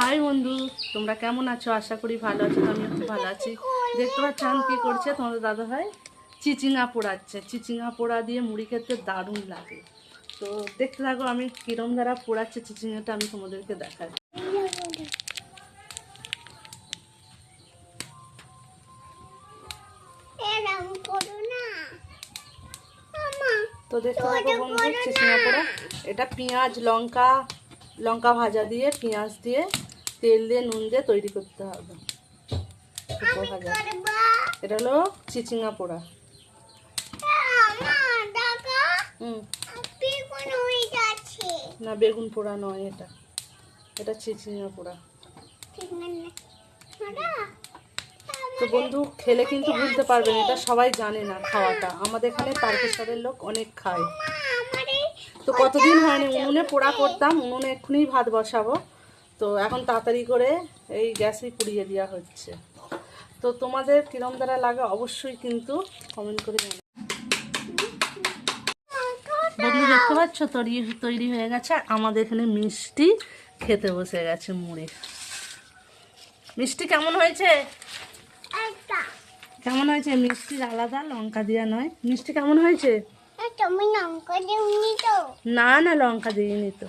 High বন্ধু, তোমরা কেমন আছো? আশা করি ভালো আছো আমি খুব ভালো আছি। দেখতে পাচ্ছেন কি করছে তোমাদের দাদা ভাই? চিচিঙা পোড়াচ্ছে। চিচিঙা পোড়া দিয়ে মুড়ি খেতে দারুণ লাগে। তো দেখতে থাকো, আমি কিরম দ্বারা পোড়াচ্ছে চিচিঙাটা আমি তোমাদেরকে দেখাই। তো দেখতে থাকো বন্ধু চিচিঙা পোড়া। এটা পেঁয়াজ, লঙ্কা লঙ্কা ভাজা দিয়ে, পেঁয়াজ দিয়ে তেল দিয়ে নুন দিয়ে তৈরি করতে হবে। এটা হলো চিচিঙা পোড়া। না বেগুন পোড়া নয় এটা। এটা চিচিঙা পোড়া। তো বন্ধু খেলে কিন্তু ভুলতে পারবেন এটা সবাই জানে না খাওয়াটা। আমাদের এখানে তারকেশ্বরের লোক অনেক খায়। তো কতদিন হয়নি? উনুনে পোড়া করতাম উনুনে এক্ষুনি ভাত বসাবো। তো এখন তাড়াতাড়ি করে এই গ্যাসেই পুড়িয়ে দেওয়া হচ্ছে। তো তোমাদের কিরম দ্বারা লাগে অবশ্যই কিন্তু কমেন্ট করে বন্ধু দেখতে পাচ্ছ? তৈরি তৈরি হয়ে গেছে। আমাদের এখানে মিষ্টি খেতে বসে গেছে মুড়ে। মিষ্টি কেমন হয়েছে? কেমন হয়েছে? মিষ্টির আলাদা লঙ্কা দেওয়া নয়। মিষ্টি কেমন হয়েছে? না না লঙ্কা দিইনি তো।